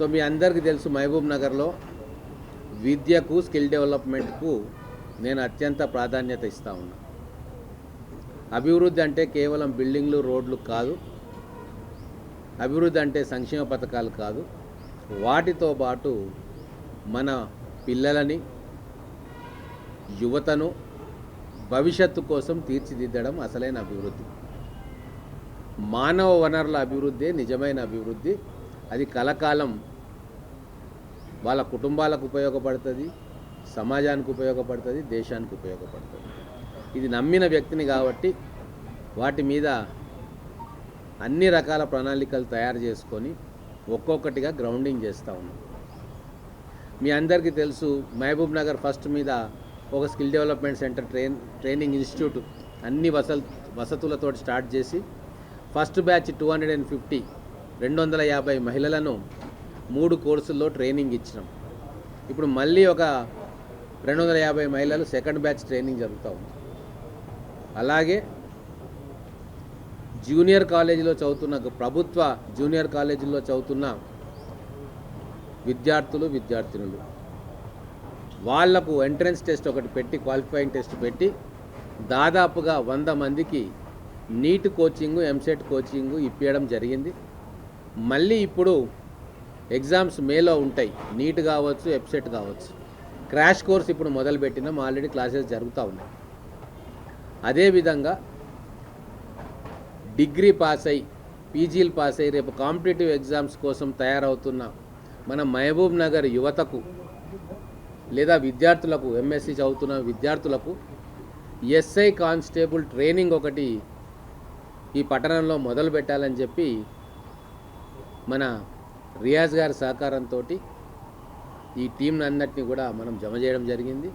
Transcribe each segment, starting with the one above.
So మీ అందరికీ తెలుసు మహబూబ్ నగర్లో విద్యకు స్కిల్ డెవలప్మెంట్కు నేను అత్యంత ప్రాధాన్యత ఇస్తా ఉన్నా. అభివృద్ధి అంటే కేవలం బిల్డింగ్లు రోడ్లు కాదు. అభివృద్ధి అంటే సంక్షేమ పథకాలు కాదు. వాటితో పాటు మన పిల్లలని యువతను భవిష్యత్తు కోసం తీర్చిదిద్దడం అసలైన అభివృద్ధి. మానవ వనరుల అభివృద్ధి నిజమైన అభివృద్ధి. అది కలకాలం వాళ్ళ కుటుంబాలకు ఉపయోగపడుతుంది సమాజానికి ఉపయోగపడుతుంది దేశానికి ఉపయోగపడుతుంది. ఇది నమ్మిన వ్యక్తిని కాబట్టి వాటి మీద అన్ని రకాల ప్రణాళికలు తయారు చేసుకొని ఒక్కొక్కటిగా గ్రౌండింగ్ చేస్తూ ఉన్నాం. మీ అందరికీ తెలుసు మహబూబ్ నగర్ ఫస్ట్ మీద ఒక skill development centre train training institute అన్ని వసల్ వసతులతో స్టార్ట్ చేసి first batch two hundred and fifty రెండు వందల యాభై మహిళలను మూడు కోర్సుల్లో ట్రైనింగ్ ఇచ్చినాం. ఇప్పుడు మళ్ళీ ఒక రెండు వందల యాభై మహిళలు సెకండ్ బ్యాచ్ ట్రైనింగ్ జరుగుతూ ఉంది. అలాగే జూనియర్ కాలేజీలో చదువుతున్న ప్రభుత్వ జూనియర్ కాలేజీలో చదువుతున్న విద్యార్థులు విద్యార్థినులు వాళ్ళకు ఎంట్రన్స్ టెస్ట్ ఒకటి పెట్టి క్వాలిఫైయింగ్ టెస్ట్ పెట్టి దాదాపుగా వంద మందికి నీట్ కోచింగు ఎంసెట్ కోచింగు ఇప్పించడం జరిగింది. మళ్ళీ ఇప్పుడు ఎగ్జామ్స్ మేలో ఉంటాయి. నీట్ కావచ్చు ఎప్సెట్ కావచ్చు. క్రాష్ కోర్స్ ఇప్పుడు మొదలుపెట్టినాం. ఆల్రెడీ క్లాసెస్ జరుగుతూ ఉన్నాయి. అదేవిధంగా డిగ్రీ పాస్ అయ్యి పీజీలు పాస్ అయ్యి రేపు కాంపిటేటివ్ ఎగ్జామ్స్ కోసం తయారవుతున్న మన మహబూబ్ నగర్ యువతకు లేదా విద్యార్థులకు ఎంఎస్సి చదువుతున్న విద్యార్థులకు ఎస్ఐ కానిస్టేబుల్ ట్రైనింగ్ ఒకటి ఈ పట్టణంలో మొదలు పెట్టాలని చెప్పి మన రియాజ్ గారి సహకారంతో ఈ టీంని అందరినీ కూడా మనం జమ చేయడం జరిగింది.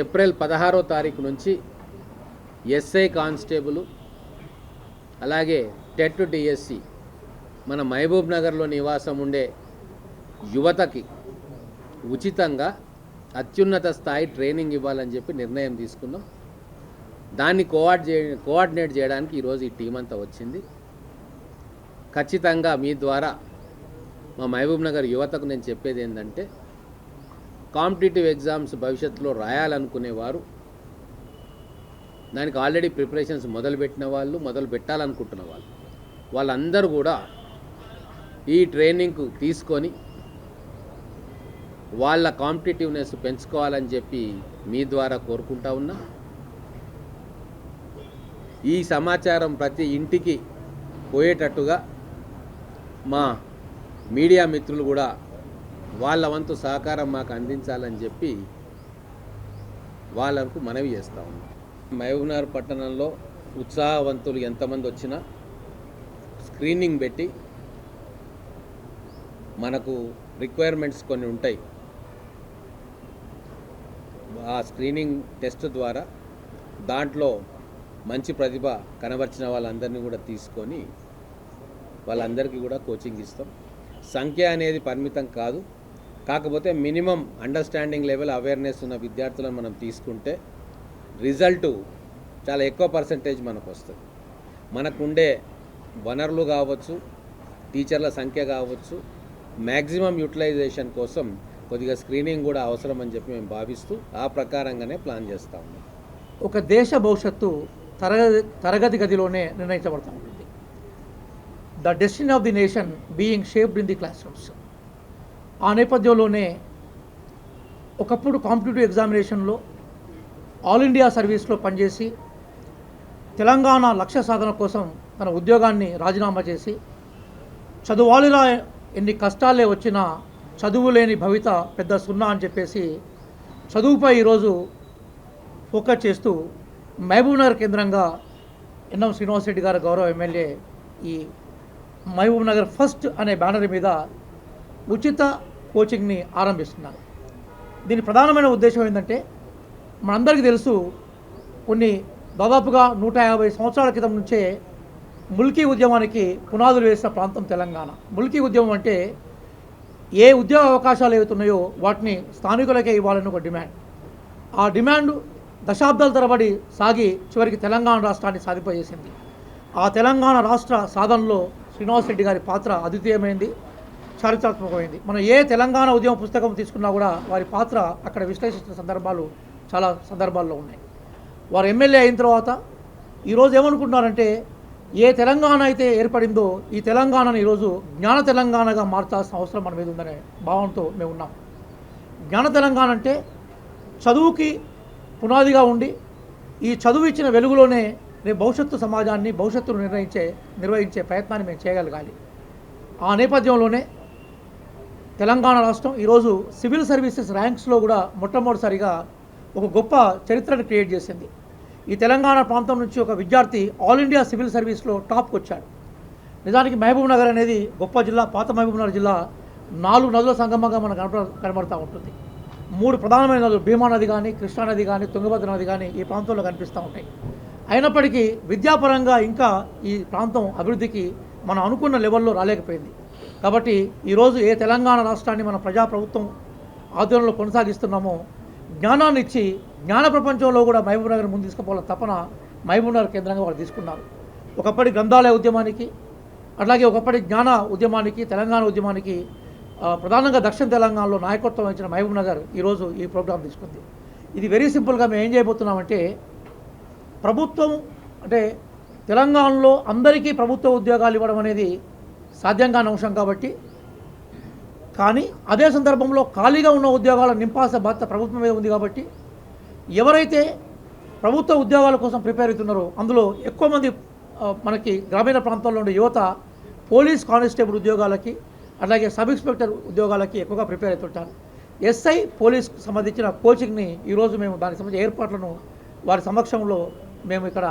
ఏప్రిల్ పదహారో తారీఖు నుంచి ఎస్ఐ కానిస్టేబుల్ అలాగే టెట్ డిఎస్సి మన మహబూబ్ నగర్లో నివాసం ఉండే యువతకి ఉచితంగా అత్యున్నత స్థాయి ట్రైనింగ్ ఇవ్వాలని చెప్పి నిర్ణయం తీసుకున్నాం. దాన్ని కోఆర్డ్ కోఆర్డినేట్ చేయడానికి ఈరోజు ఈ టీం అంతా వచ్చింది. ఖచ్చితంగా మీ ద్వారా మా మహబూబ్ నగర్ యువతకు నేను చెప్పేది ఏంటంటే కాంపిటేటివ్ ఎగ్జామ్స్ భవిష్యత్తులో రాయాలనుకునేవారు దానికి ఆల్రెడీ ప్రిపరేషన్స్ మొదలుపెట్టిన వాళ్ళు మొదలు పెట్టాలనుకుంటున్న వాళ్ళు. వాళ్ళందరూ కూడా ఈ ట్రైనింగ్కు తీసుకొని వాళ్ళ కాంపిటేటివ్నెస్ పెంచుకోవాలని చెప్పి మీ ద్వారా కోరుకుంటా ఉన్నా. ఈ సమాచారం ప్రతి ఇంటికి పోయేటట్టుగా మా మీడియా మిత్రులు కూడా వాళ్ళ వంతు సహకారం మాకు అందించాలని చెప్పి వాళ్ళకు మనవి చేస్తా ఉన్నాం. మహబూబ్నగర్ పట్టణంలో ఉత్సాహవంతులు ఎంతమంది వచ్చినా స్క్రీనింగ్ పెట్టి మనకు రిక్వైర్మెంట్స్ కొన్ని ఉంటాయి. ఆ స్క్రీనింగ్ టెస్ట్ ద్వారా దాంట్లో మంచి ప్రతిభ కనబర్చిన వాళ్ళందరినీ కూడా తీసుకొని వాళ్ళందరికీ కూడా కోచింగ్ ఇస్తాం. సంఖ్య అనేది పరిమితం కాదు. కాకపోతే మినిమం అండర్స్టాండింగ్ లెవెల్ అవేర్నెస్ ఉన్న విద్యార్థులను మనం తీసుకుంటే రిజల్ట్ చాలా ఎక్కువ పర్సంటేజ్ మనకు వస్తుంది. మనకుండే వనరులు కావచ్చు టీచర్ల సంఖ్య కావచ్చు మ్యాక్సిమం యూటిలైజేషన్ కోసం కొద్దిగా స్క్రీనింగ్ కూడా అవసరం అని చెప్పి మేము భావిస్తూ ఆ ప్రకారంగానే ప్లాన్ చేస్తాము ఒక దేశ భవిష్యత్తు తరగతి తరగతి గదిలోనే నిర్ణయించబడుతూ. The destiny of the nation being shaped in the classrooms ఆ నేపథ్యంలోనే ఒకప్పుడు కాంపిటేటివ్ ఎగ్జామినేషన్లో ఆల్ ఇండియా సర్వీస్లో పనిచేసి తెలంగాణ లక్ష్య సాధన కోసం తన ఉద్యోగాన్ని రాజీనామా చేసి చదువాలిలా ఎన్ని కష్టాలే వచ్చినా చదువు లేని భవిత పెద్ద సున్నా అని చెప్పేసి చదువుపై ఈరోజు ఫోకస్ చేస్తూ మహబూబ్నగర్ కేంద్రంగా ఎన్ఎం శ్రీనివాసరెడ్డి గారు గౌరవ ఎమ్మెల్యే ఈ మహబూబ్ నగర్ ఫస్ట్ అనే బ్యానర్ మీద ఉచిత కోచింగ్ని ఆరంభిస్తున్నారు. దీని ప్రధానమైన ఉద్దేశం ఏంటంటే మనందరికీ తెలుసు కొన్ని దాదాపుగా నూట యాభై సంవత్సరాల క్రితం నుంచే ముల్కీ ఉద్యమానికి పునాదులు వేసిన ప్రాంతం తెలంగాణ. ముల్కీ ఉద్యమం అంటే ఏ ఉద్యోగ అవకాశాలు ఏవైతున్నాయో వాటిని స్థానికులకే ఇవ్వాలని ఒక డిమాండ్. ఆ డిమాండ్ దశాబ్దాల తరబడి సాగి చివరికి తెలంగాణ రాష్ట్రాన్ని సాధింపజేసింది. ఆ తెలంగాణ రాష్ట్ర సాధనలో శ్రీనివాస్ రెడ్డి గారి పాత్ర అద్వితీయమైంది చారిత్రాత్మకమైంది. మనం ఏ తెలంగాణ ఉద్యమ పుస్తకం తీసుకున్నా కూడా వారి పాత్ర అక్కడ విశ్లేషించిన సందర్భాలు చాలా సందర్భాల్లో ఉన్నాయి. వారు ఎమ్మెల్యే అయిన తర్వాత ఈరోజు ఏమనుకుంటున్నారంటే ఏ తెలంగాణ అయితే ఏర్పడిందో ఈ తెలంగాణను ఈరోజు జ్ఞాన తెలంగాణగా మార్చాల్సిన అవసరం మన మీద ఉందనే భావంతో మేము ఉన్నాం. జ్ఞాన తెలంగాణ అంటే చదువుకి పునాదిగా ఉండి ఈ చదువు ఇచ్చిన వెలుగులోనే రేపు భవిష్యత్తు సమాజాన్ని భవిష్యత్తును నిర్ణయించే నిర్వహించే ప్రయత్నాన్ని మేము చేయగలగాలి. ఆ నేపథ్యంలోనే తెలంగాణ రాష్ట్రం ఈరోజు సివిల్ సర్వీసెస్ ర్యాంక్స్లో కూడా మొట్టమొదటిసారిగా ఒక గొప్ప చరిత్రను క్రియేట్ చేసింది. ఈ తెలంగాణ ప్రాంతం నుంచి ఒక విద్యార్థి ఆల్ ఇండియా సివిల్ సర్వీస్లో టాప్కి వచ్చాడు నిజానికి మహబూబ్ నగర్ అనేది గొప్ప జిల్లా పాత మహబూబ్ నగర్ జిల్లా నాలుగు నదుల సంగమంగా మనకు కనపడ కనబడుతూ ఉంటుంది. మూడు ప్రధానమైన నదులు భీమా నది కానీ కృష్ణా నది కానీ తుంగభద్ర నది కానీ ఈ ప్రాంతంలో కనిపిస్తూ ఉంటాయి. అయినప్పటికీ విద్యాపరంగా ఇంకా ఈ ప్రాంతం అభివృద్ధికి మనం అనుకున్న లెవెల్లో రాలేకపోయింది. కాబట్టి ఈరోజు ఏ తెలంగాణ రాష్ట్రాన్ని మన ప్రజాప్రభుత్వం ఆధ్వర్యంలో కొనసాగిస్తున్నామో జ్ఞానాన్ని ఇచ్చి జ్ఞాన ప్రపంచంలో కూడా మహబూబ్ నగర్ ముందు తీసుకుపోవాల తపన మహబూబ్ నగర్ కేంద్రంగా వాళ్ళు తీసుకున్నారు. ఒకప్పటి గ్రంథాలయ ఉద్యమానికి అట్లాగే ఒకప్పటి జ్ఞాన ఉద్యమానికి తెలంగాణ ఉద్యమానికి ప్రధానంగా దక్షిణ తెలంగాణలో నాయకత్వం వహించిన మహబూబ్ నగర్ ఈరోజు ఈ ప్రోగ్రాం తీసుకుంది. ఇది వెరీ సింపుల్గా మేము ఏం చేయబోతున్నామంటే ప్రభుత్వం అంటే తెలంగాణలో అందరికీ ప్రభుత్వ ఉద్యోగాలు ఇవ్వడం అనేది సాధ్యం కాని అంశం కాబట్టి. కానీ అదే సందర్భంలో ఖాళీగా ఉన్న ఉద్యోగాలను నింపాల్సిన బాధ్యత ప్రభుత్వం మీద ఉంది కాబట్టి ఎవరైతే ప్రభుత్వ ఉద్యోగాల కోసం ప్రిపేర్ అవుతున్నారో అందులో ఎక్కువ మంది మనకి గ్రామీణ ప్రాంతాల్లో ఉండే యువత పోలీస్ కానిస్టేబుల్ ఉద్యోగాలకి అలాగే సబ్ ఇన్స్పెక్టర్ ఉద్యోగాలకి ఎక్కువగా ప్రిపేర్ అవుతుంటారు. ఎస్ఐ పోలీస్కి సంబంధించిన కోచింగ్ని ఈరోజు మేము దానికి సంబంధించిన ఏర్పాట్లను వారి సమక్షంలో మేము ఇక్కడ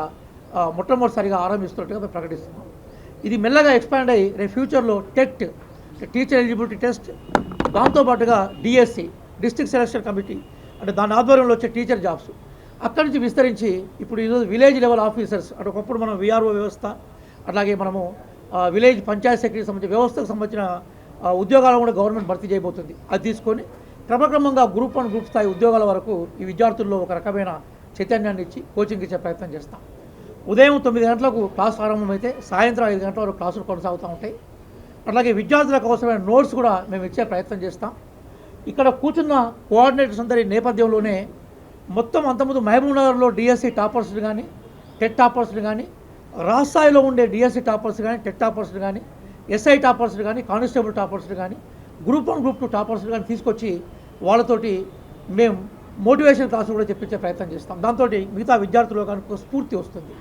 మొట్టమొదటిసారిగా ఆరంభిస్తున్నట్టుగా మేము ప్రకటిస్తున్నాం. ఇది మెల్లగా ఎక్స్పాండ్ అయ్యి రేపు ఫ్యూచర్లో టెట్ టీచర్ ఎలిజిబిలిటీ టెస్ట్ దాంతోపాటుగా డిఎస్సి డిస్ట్రిక్ట్ సెలక్షన్ కమిటీ అంటే దాని ఆధ్వర్యంలో వచ్చే టీచర్ జాబ్స్. అక్కడి నుంచి విస్తరించి ఇప్పుడు ఈరోజు విలేజ్ లెవెల్ ఆఫీసర్స్ అంటే ఒకప్పుడు మనం విఆర్ఓ వ్యవస్థ అట్లాగే మనము విలేజ్ పంచాయత్ సెక్రటరీ సంబంధించిన వ్యవస్థకు సంబంధించిన ఉద్యోగాలు కూడా గవర్నమెంట్ భర్తీ చేయబోతుంది. అది తీసుకొని క్రమక్రమంగా గ్రూప్ వన్ గ్రూప్ స్థాయి ఉద్యోగాల వరకు ఈ విద్యార్థుల్లో ఒక రకమైన చైతన్యాన్ని ఇచ్చి కోచింగ్ ఇచ్చే ప్రయత్నం చేస్తాం. ఉదయం తొమ్మిది గంటలకు క్లాస్ ప్రారంభమైతే సాయంత్రం ఐదు గంటల వరకు క్లాసులు కొనసాగుతూ ఉంటాయి. అట్లాగే విద్యార్థులకు అవసరమైన నోట్స్ కూడా మేము ఇచ్చే ప్రయత్నం చేస్తాం. ఇక్కడ కూర్చున్న కోఆర్డినేటర్స్ అందరి నేపథ్యంలోనే మొత్తం అంతకుముందు మహబూబ్ నగర్లో డిఎస్సి టాపర్స్ని కానీ టెట్ టాపర్స్ని కానీ రాష్ట్రస్థాయిలో ఉండే డిఎస్సి టాపర్స్ కానీ టెట్ టాపర్స్ని కానీ ఎస్ఐ టాపర్స్ని కానీ కానిస్టేబుల్ టాపర్స్ని కానీ గ్రూప్ వన్ గ్రూప్ టూ టాపర్స్ని కానీ తీసుకొచ్చి వాళ్ళతోటి మేము మోటివేషన్ క్లాసులు కూడా చెప్పించే ప్రయత్నం చేస్తాం. దాంతో మిగతా విద్యార్థులకు ఒక స్ఫూర్తి వస్తుంది.